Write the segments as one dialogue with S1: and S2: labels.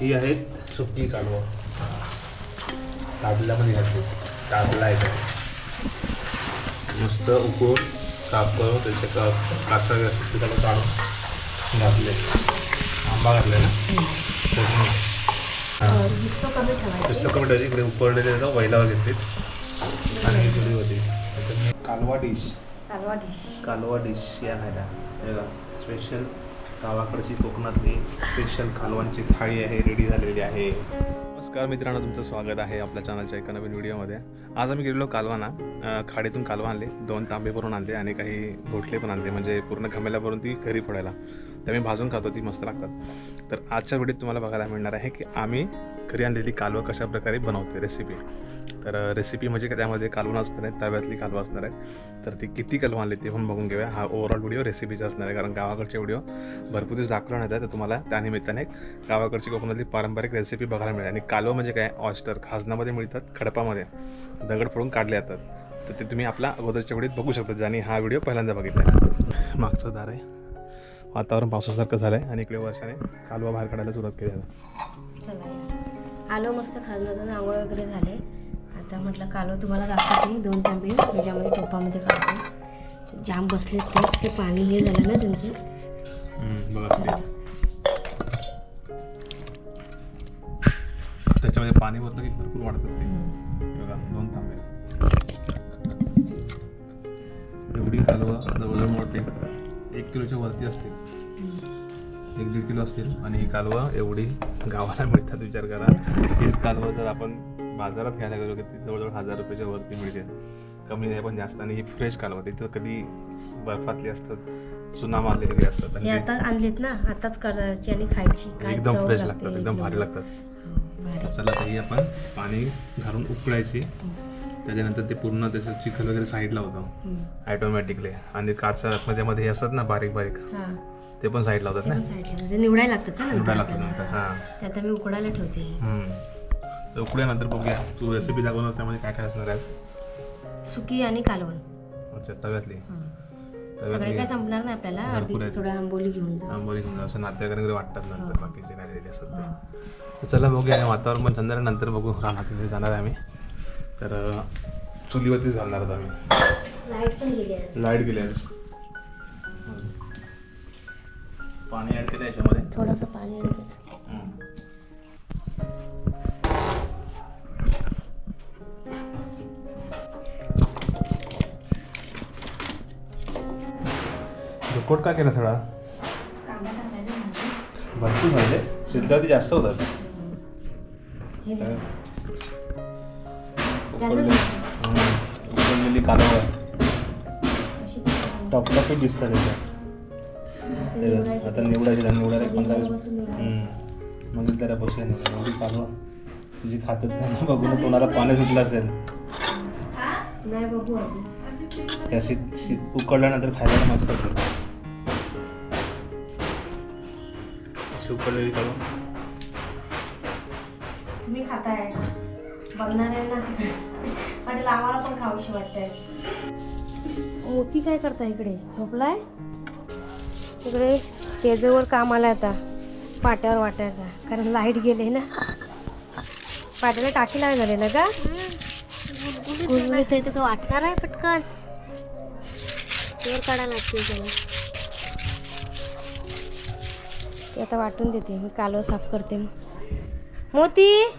S1: ही आहेत सुकी कालवं. काढल्यामध्ये घातली काढला आहे मस्त उकळून साफ करून त्याचे का काचा असते त्याला काढून घातले. आंबा घातले ना?
S2: कमी ठेवायची.
S1: तसं कमी ठेवायची. इकडे उकळलेले वैलावा घेतलीत. आणि ही थोडी होती. कालवा डिश.
S2: कालवा डिश.
S1: कालवा डिश या खायला. स्पेशल गावाकडची कोकणातली स्पेशल कालवांची थाळी आहे रेडी झालेली आहे. नमस्कार मित्रांनो तुमचं स्वागत आहे आपल्या चॅनलच्या एका नवीन व्हिडिओमध्ये. आज आम्ही गेलेलो कालवाना. खाडीतून कालवा आणले दोन तांबे भरून आणले आणि काही घोटले पण आणले म्हणजे पूर्ण घमेला भरून ती घरी फोडायला ते मी भाजून खातो ती मस्त लागतात. तर आजच्या व्हिडिओत तुम्हाला बघायला मिळणार आहे की आम्ही घरी आणलेली कालवं कशा प्रकारे बनवते रेसिपी तर रेसिपी म्हणजे त्यामध्ये कालवण असणार आहे तव्यातली कालवं असणार आहे. तर ती किती कालवं आली ते पण बघून घेऊया. हा ओव्हरऑल व्हिडिओ रेसिपीचा असणार आहे. कारण गावाकडचे व्हिडिओ भरपूर दिवस दाखवण्यात येतात तर तुम्हाला त्यानिमित्ताने गावाकडची कोकणातली पारंपरिक रेसिपी बघायला मिळेल. आणि कालवं म्हणजे काय? ऑस्टर खाजनामध्ये मिळतात खडपामध्ये. दगड फोडून काढले जातात. तर ते तुम्ही आपल्या अगोदरच्या व्हिडिओत बघू शकता ज्याने हा व्हिडिओ पहिल्यांदा बघितला आहे. मागचं दार आहे. वातावरण पावसासारखं झालं आहे आणि इकडे वर्षाने कालवा बाहेर काढायला सुरुवात केली आहे.
S2: आलो मस्त खाल्लं आंघोळ वगैरे झाले. आता म्हटलं कालो तुम्हाला दाखवते. दोन तांबे ह्याच्यामध्ये टोपामध्ये काढते. जाम बसलेत ते. ते पाणी हे झालं ना त्यांचं.
S1: त्याच्यामध्ये पाणी होतं की भरपूर वाढतात ते. दोन तांबे. एवढी कालवं जवळजवळ मोठे. एक किलोच्या वरती असतील. एक दीड किलो असतील. आणि ही कालवं एवढी गावाला मिळतात विचार करा. हीच कालवं जर आपण बाजारात घ्यायला गेलो की ती जवळजवळ हजार रुपयाच्या वरती मिळते. कमी नाही पण जास्त. आणि ही फ्रेश कालवं. तिथं कधी बर्फातली असतात चुना मारलेली असतात.
S2: हे आता आणलेत ना आताच करायची आणि खायची. काय
S1: एकदम
S2: चव
S1: फ्रेश
S2: लागते,
S1: लागतात एकदम भारी लागतात.
S2: हो.
S1: चला तर आपण पाणी घालून उकळायची. त्याच्यानंतर ते पूर्ण त्याचं चिखल वगैरे साईडला होतं.
S2: हम्म.
S1: ॲटोमॅटिकली आणि काचा मध्ये मध्ये हे असतात ना बारीक बारीक. ते पण साईडला होतात ना?
S2: निवडायला लागतात ना नंतर
S1: उकळायला लागतात. नंतर हां.
S2: ते आता मी उकडायला ठेवते.
S1: तर उकळल्यानंतर बघूया तू रेसिपी दाखवणार त्यामध्ये काय काय असणार आहे
S2: सुकी आणि कालवण.
S1: अच्छा तव्यातली.
S2: सगळे काय संपणार नाही आपल्याला अर्धी. थोडं आंबोली घेऊन जाऊ.
S1: आंबोली घेऊन जाऊ. असं नातेवाईकांना वगैरे वाटतात नंतर बाकीचे राहिलेले असतात ते. चला बघूया आणि वातावरण पण थंड. नंतर बघू रानात जाणार आहे आम्ही. तर अं, चुलीवरती जाणार आहोत आम्ही.
S2: लाइट पण गेली आहे
S1: पाणी ऍड केलं याच्यामध्ये.
S2: थोडंसं पाणी आणि मीठ.
S1: दुप्पट का केला सगळा?
S2: कांदा टाकायला भाजी.
S1: भरपूर झाले. सिद्धार्थी जास्त होतात.
S2: हे.
S1: उकळलेली कालवं
S2: अशी
S1: दिसतात त्याच्यात
S2: ते निवडायचं.
S1: आता निवडायचे आणि निवडायला एक पंधरा वीस
S2: निवडायचं.
S1: मग जरा बसूया नाही. एवढी कालवा जी खातात त्यांना बघून तोंडाला पाणी सुटलं असेल.
S2: नाही बघू आधी.
S1: ते अशी शी- उकळल्यानंतर खायला मस्त वाटतं अशी उकळलेली कालवा
S2: तुम्ही खाताय. बघणाऱ्यांना तिकडे. वाटेल आम्हाला पण खावीशी वाटतंय. मोती काय करता इकडे? झोपलाय? इकडे तेजवर काम आलं आता. पाट्यावर वाटायचा. कारण लाइट गेले ना. पाट्याला टाकी लावायला झाले ना का ते तो वाटणार आहे पटकन. तेवर काढायला लागते त्याला. आता वाटून देते मी कालवा साफ करते. मग मोती!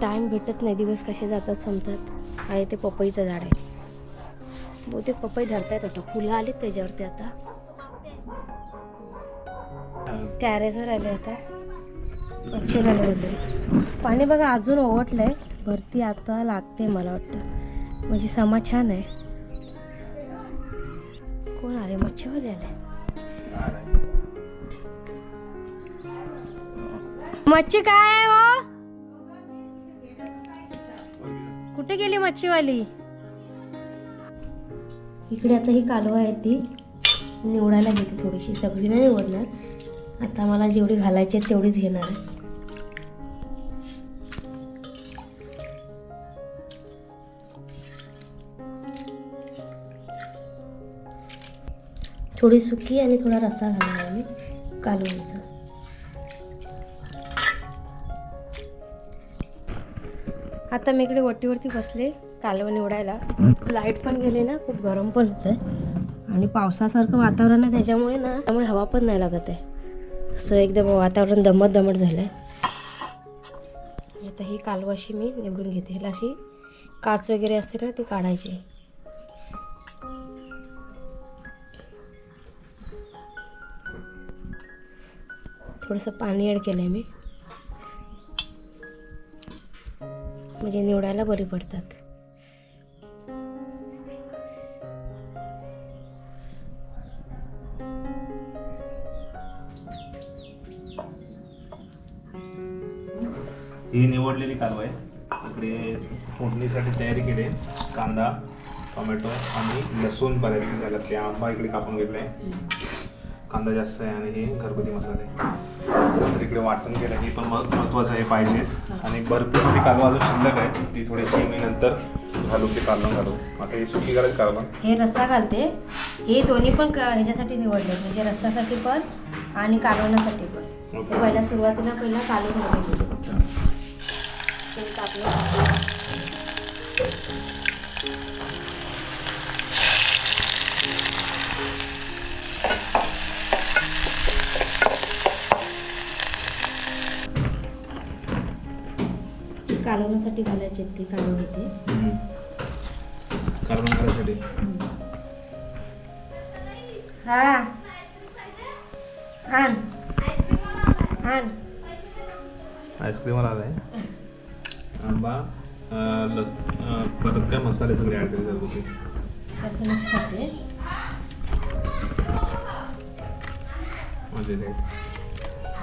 S2: टाइम भेटत नाही दिवस कसे जातात संपतात. आहे ते पपईचं झाड आहे. बहुतेक पपई धरतायत आता फुलं आलीत त्याच्यावरती आता. टॅरेसवर आले आता. अच्छे झाले होते. पाणी बघा अजून ओवटलंय. भरती आता लागते मला वाटतं. म्हणजे समा छान आहे. कोण आले? मच्छीवाले आले? मच्छी काय आहे हो? कुठे गेली मच्छीवाली? इकडे आता ही कालवा आहे ती. निवडायला घेते थोडीशी. सगळी नाही निवडणार. आता मला जेवढी घालायची आहे तेवढीच घेणार आहे. थोडी सुकी आणि थोडा रसा घालणार मी कालवणचा. आता मी इकडे वटीवरती बसले कालव निवडायला. लाइट पण गेली ना खूप गरम पण होत आहे आणि पावसासारखं वातावरण आहे त्याच्यामुळे ना त्यामुळे हवा पण नाही लागत आहे. असं एकदम वातावरण दमट दमट झालं आहे आता ही कालवाशी मी निवडून घेते. ह्याला अशी काच वगैरे असते ना ती काढायची. थोडंसं पाणी ॲड केलं आहे मी. म्हणजे निवडायला बरी पडतात.
S1: ही निवडलेली कालवा आहे इकडे फोडणीसाठी तयारी केली. आहे. कांदा टोमॅटो आणि लसूण बऱ्यापैकी झालं ते आंबा इकडे कापून घेतला आहे कांदा जास्त आहे आणि हे घरगुती मसाले. नंतर इकडे वाटण केलं. हे पण मह- महत्त्वाचं आहे पाहिजेच. आणि भरपूर ती कालवा अजून शिल्लक आहे ती थोडीशी मी नंतर घालू ते कालवून घालू. आता ही सुकी करायची कालवा.
S2: हे रस्सा घालते. हे दोन्ही पण क- ह्याच्यासाठी निवडले. म्हणजे रस्सासाठी पण आणि कालवण्यासाठी पण. पहिल्या सुरुवातीला पहिला कालवून घालायचे तेल कालवण्यासाठी घालायचे ते कालवून होते
S1: कालवण करायसाठी.
S2: हा. आण. आण.
S1: आईस्क्रीम आला आहे आंबा परत काय मसाले सगळे ॲड केले घरगुती
S2: असं मिक्स करते
S1: ते.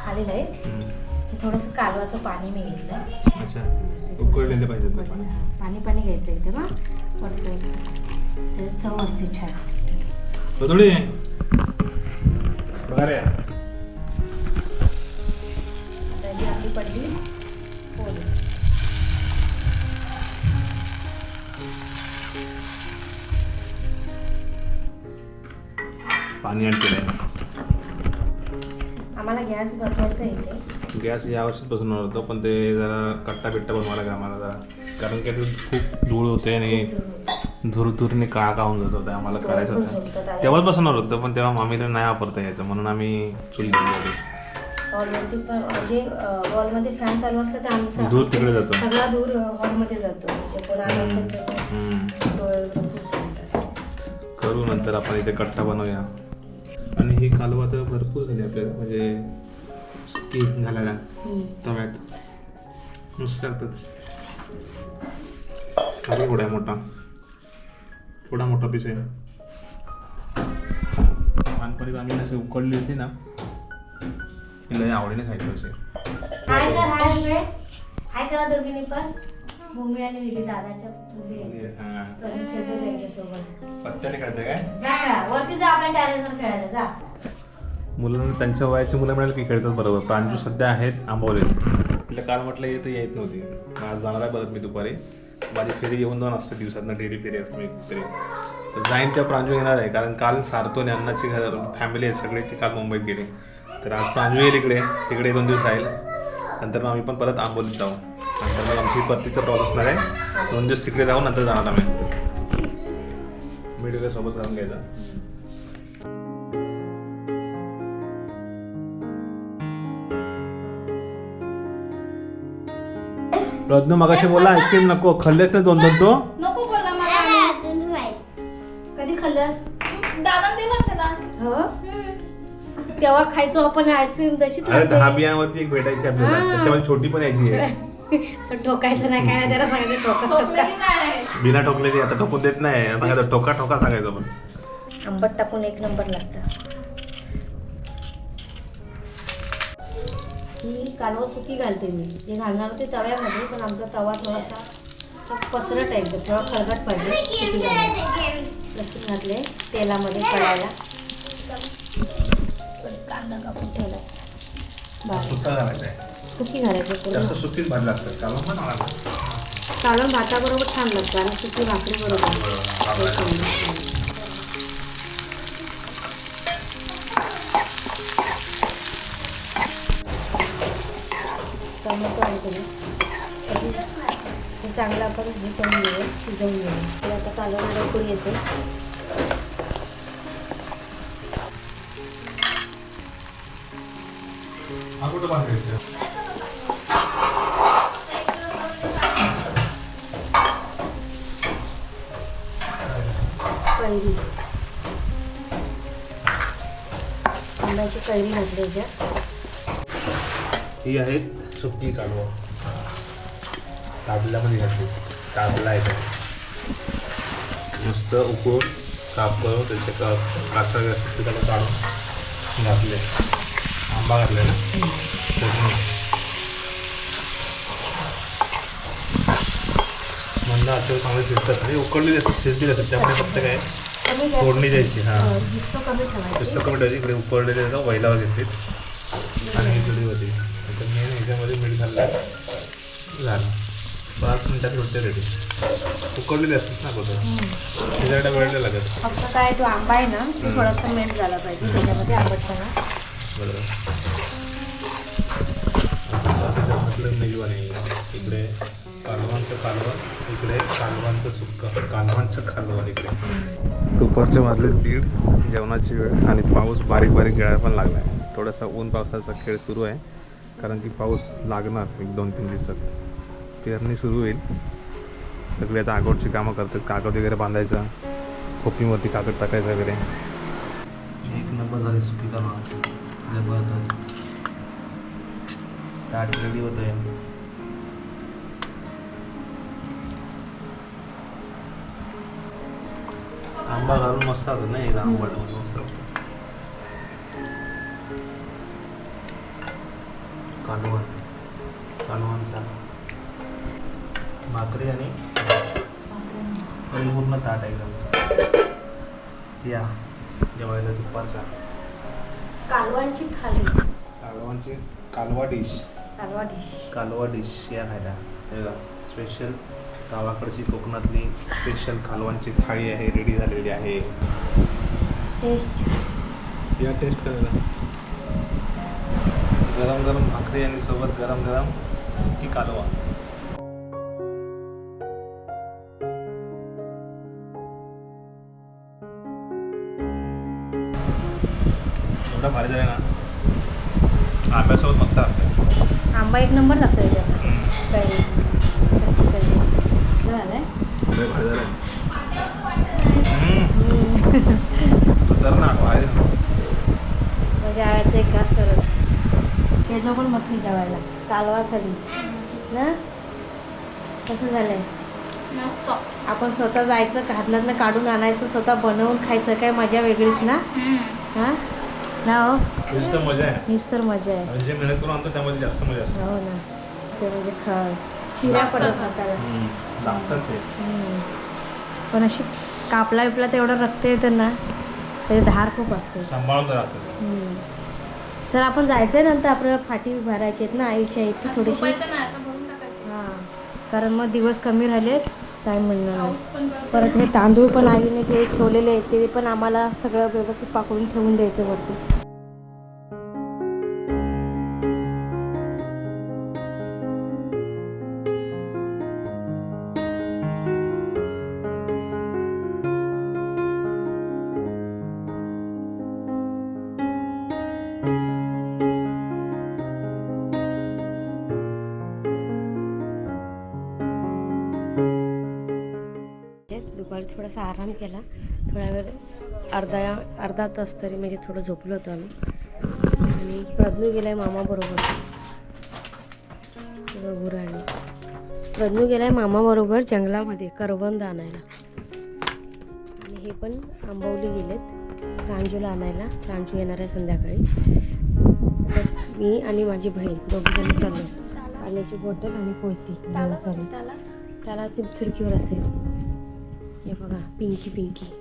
S2: आलेलं आहे.
S1: हम्म.
S2: थोडंसं कालवाचं पाणी मी घेतलं
S1: अच्छा. उकळलेले पाहिजेत ना पाणी.
S2: पाणी पाणी घ्यायचं एकदम हा. वरचं त्याची चव असते छान.
S1: थोडी बघा रे.
S2: आता ही आपली पडली पोळी
S1: पाणी केलं
S2: आम्हाला गॅस बसवायचा इथे.
S1: गॅस यावर्षीच बसवणार होतं पण ते जरा कट्टा बिट्टा बनवायला लागला आम्हाला जरा. कारण की खूप धूळ होते आणि धुरधुरने काळा का होऊन जात होता आम्हाला करायचं होतं. तेव्हाच बसवणार होतं पण तेव्हा मामीला नाही वापरता यायचं म्हणून आम्ही चुली होती
S2: हॉलवरती पण म्हणजे हॉलमध्ये फॅन चालू असलं तर आमचा
S1: धूर तिकडे जातो.
S2: सगळा धूर हॉलमध्ये जातो. म्हणजे कोण असेल तर
S1: करू नंतर आपण इथे कट्टा बनवूया. आणि ही कालवा तर भरपूर झाली आपल्याला म्हणजे की घालायला. तव्यात. नुसतं अरे थोडा मोठा. थोडा मोठा पीस आहे लहानपणी आम्ही असे उकडली होती ना तिला आवडीने खायचं असे.
S2: हाय कर दोघींनी पण. भूमी आणि विधी दादाच्या
S1: पत्त्याने खेळते काय?
S2: जा वरती जा आपल्या टॅरेसवर खेळायला जा.
S1: मुलांना त्यांच्या वयाची मुलं मिळाली की खेळतात बरोबर. प्रांजू सध्या आहेत आंबवले तिला काल म्हटलं येत येत नव्हती. आज जाणार आहे परत मी दुपारी. माझी फेरी येऊन जाऊन असते दिवसातनं डेली फेरी असते मी तरी. तर जाईन त्या प्रांजू येणार आहे. कारण काल सारतो आणि अण्णाची घर फॅमिली आहे सगळी ती काल मुंबईत गेली. तर आज प्रांजू येईल इकडे. तिकडे दोन दिवस राहील. नंतर मग आम्ही पण परत आंबोलीत जाऊ. नंतर मग आमची पत्तीचा प्रॉस असणार आहे. दोन दिवस तिकडे जाऊ नंतर जाणार आम्ही. मिडिओ सोबत राहून घ्यायचा. रत्न मगाशी बोला आईस्क्रीम नको खाल्लेच नाही दोन दोन तो?
S3: नको बोलला मला.
S2: कधी खाल्लं?
S3: दादा दिला त्याला
S2: हो? तेव्हा खायचो आपण आईस्क्रीम तशीच
S1: अरे
S2: लागते.
S1: दहा बियांवरती एक भेटायची आपल्याला.
S2: हा.
S1: त्याच्यामध्ये छोटी पण यायची आहे.
S2: असं ठोकायचं नाही काय नाही, त्याला सांगायचं ठोका
S3: ठोकलेली नाही.
S1: बिना टोकलेली आता टोकून देत नाही. आता टोका टोका सांगायचं पण
S2: आंबट टाकून एक नंबर लागतं. ही कालवा सुकी घालते मी. हे घालणार होते तव्यामध्ये पण आमचा तवा थोडासा असा पसरट आहे एकदम. थोडा खरगट पाहिजे सुकी घालायला लसूण घातले तेलामध्ये कळायला कांदा कापून ठेवला
S1: सुका घालायचं सुकीच कालवण
S2: भाताबरोबर छान लागतं आणि सुकी भाकरी टोमॅटो ॲड केले हे चांगलं आपण हे करून घेऊ शिजवून घेऊ तर आता कालवणाला उकळी येते. कैरी. आंब्याची कैरी घातली याच्यात
S1: ही आहे सुकी कालवा. ताबल्यामध्ये घातली ताबला आहे तो. मस्त उकळून काप करून त्याच्या का काचा असते त्याला काढून घातले. आंबा घातले ना फोडणी. मंद आचेवर चांगले शिजतात आणि उकडलेले असतात शिजलेले असतात. त्यामुळे फक्त काय फोडणी द्यायची हां.
S2: नुसतं कमी ठेवायची.
S1: इकडे उकडलेले त्याचा वैलावा घेतले आणि ही तर मेन ह्याच्यामध्ये मीठ घाललं झालं. पाच मिनिटात रोटे रेडी उकडलेले असतात ना अगोदर. शिजायला वेळ नाही लागत.
S2: फक्त काय तो आंबा आहे ना तो थोडासा मेल्ट झाला पाहिजे त्याच्यामध्ये आंबटपणा
S1: बरोबर. इकडे कालवांचं कालवण इकडे कालवांचं सुक्क कालवांचं कालवण इकडे. दुपारचे वाजले दीड जेवणाची वेळ आणि पाऊस बारीक बारीक गिळायला पण लागला आहे थोडासा ऊन पावसाचा खेळ सुरू आहे. कारण की पाऊस लागणार एक दोन तीन दिवसात. पेरणी सुरू होईल. सगळे आता आगोडची कामं करतात. कागद वगैरे बांधायचा. खोपीवरती कागद टाकायचं वगैरे. एक नंबर झाली सुकी कामं. जबरदस्त ताट रेडी होत आहे. आंबा घालून मस्त होतं नाही आंबट. होतं. कालवण कालवणचा भाकरी आणि परिपूर्ण ताट एकदम. या. जेवायला दुपारचा
S2: कालवांची थाली.
S1: कालवांची कालवा डिश.
S2: कालवा डिश.
S1: कालवा डिश या खायला. हे बघा स्पेशल गावाकडची कोकणातली स्पेशल कालवांची थाळी आहे रेडी झालेली आहे.
S2: टेस्ट
S1: या टेस्ट करायला. गरम गरम भाकरी आणि सोबत गरम गरम सुकी कालवा. एवढा भारी झाला ना. आंब्यासोबत मस्त लागतं
S2: आंबा एक नंबर लागतो
S1: भारी झालं खतरनाक भारी
S2: म्हणजे आळ्याचं एक घास सरस त्याचं पण मस्त जेवायला. कालवा खाली ना? कसं झालंय?
S3: मस्त.
S2: आपण स्वतः जायचं हातनातनं काढून आणायचं स्वतः बनवून खायचं काय मजा वेगळीच ना? हां? ना हो?
S1: तुझी तर मजा आहे.
S2: हीच तर मजा आहे.
S1: जे मेहनत करून आणतो त्यामध्ये जास्त मजा असते.
S2: हो ना. ते म्हणजे खा चिऱ्या पडत हाताला
S1: लागतात ते.
S2: पण अशी कापला बिपला तेवढं रक्त येतं ना त्याची धार खूप असते.
S1: सांभाळून
S2: चल आपण जायचंय नंतर आपल्याला फाटी भरायची आहेत ना आईच्या इथे थोडीशी. हां कारण मग दिवस कमी राहिलेत टाईम मिळणार नाही.
S3: जरा
S2: परत हे तांदूळ पण आईने ते ठेवलेले आहेत ते पण आम्हाला सगळं व्यवस्थित पाकडून ठेवून द्यायचं वरती. अर्धा तास तरी म्हणजे थोडं झोपलो होतो आम्ही. आणि प्रज्ञू गेलाय मामाबरोबर. गुराणी प्रज्ञू गेलाय मामाबरोबर जंगलामध्ये करवंद आणायला. आणि हे पण आंबवली गेलेत. प्रांजूला आणायला. प्रांजू येणार आहे संध्याकाळी. तर मी आणि माझी बहीण दोघी जणी चाललो. पाण्याची बॉटल आणि पोहती चालू
S3: त्याला
S2: ते खिडकीवर असेल. हे बघा पिंकी पिंकी.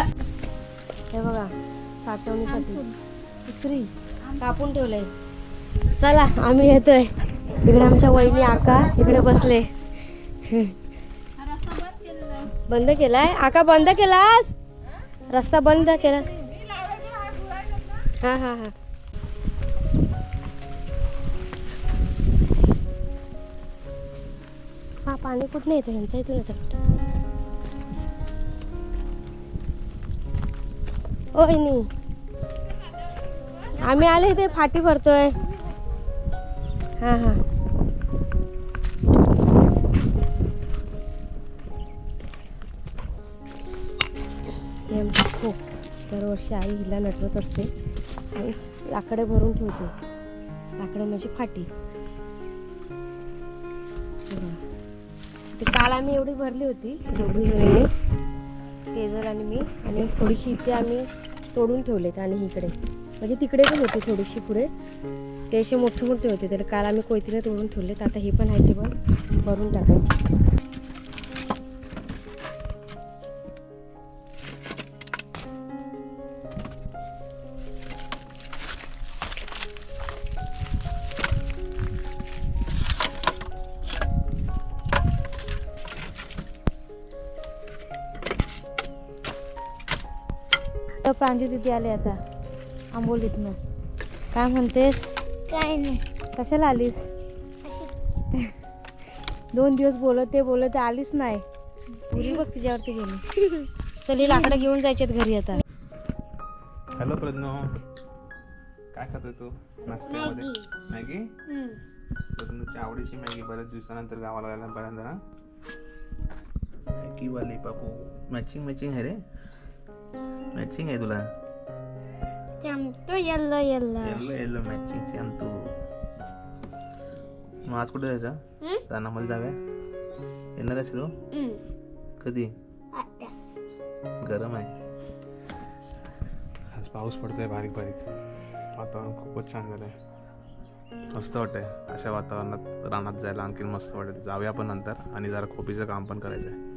S2: हे बघा साठवणीसाठी. दुसरी. कापून ठेवलंय. चला आम्ही येतोय. इकडे आमच्या वहिनी आका इकडे बसले.
S3: बंद
S2: केलाय? आका बंद केलास? रस्ता बंद केला. हा हा हा हा. पाणी कुठनं येतं? यांचा इथून येतं. होय नी. आम्ही आले इथे फाटी भरतोय. हां हां. हो. दरवर्षी आई हिला नटवत असते. आणि लाकडं भरून ठेवते. लाकडं म्हणजे फाटी. ते काल आम्ही एवढी भरली होती दोघी जणी तेजल आणि मी. आणि थोडीशी इथे आम्ही तोडून ठेवलेत आणि इकडे. म्हणजे तिकडे पण होते थोडीशी पुढे ते असे मोठे मोठे होते. तर काल आम्ही कोयतीने तोडून ठेवलेत. आता हे पण आहे ते पण भरून टाकायचे. प्रांजू तिथे आले आता आंबोलीतनं. काय म्हणतेस?
S3: काय नाही.
S2: कशाला आलीस? दोन दिवस बोलत ते बोलत ते आलीच नाही. पुरी बघ तिच्यावरती गेली. चल ही लाकडं घेऊन जायच्यात घरी आता.
S1: हॅलो प्रज्ञो. काय खातोय तू? नाश्त्यामध्ये? मॅगी. प्रज्ञूची आवडीची मॅगी. बऱ्याच दिवसानंतर गावाला जायला बऱ्याच ना. मॅगी वाली बापू. मॅचिंग मॅचिंग आहे रे. मॅचिंग आहे तुला?
S3: चमतो येल्लो येल्लो
S1: येल्लो येल्लो मॅचिंगची आणि तू मग आज कुठे जायचं? रानामध्ये जाऊया? येणार आहेस रो कधी? गरम आहे. आज पाऊस पडतोय बारीक बारीक. वातावरण खूपच छान झालं आहे मस्त वाटतंय अशा वातावरणात रानात जायला आणखी मस्त वाटेल. जाऊया पण नंतर आणि जरा खोपीचं काम पण करायचं आहे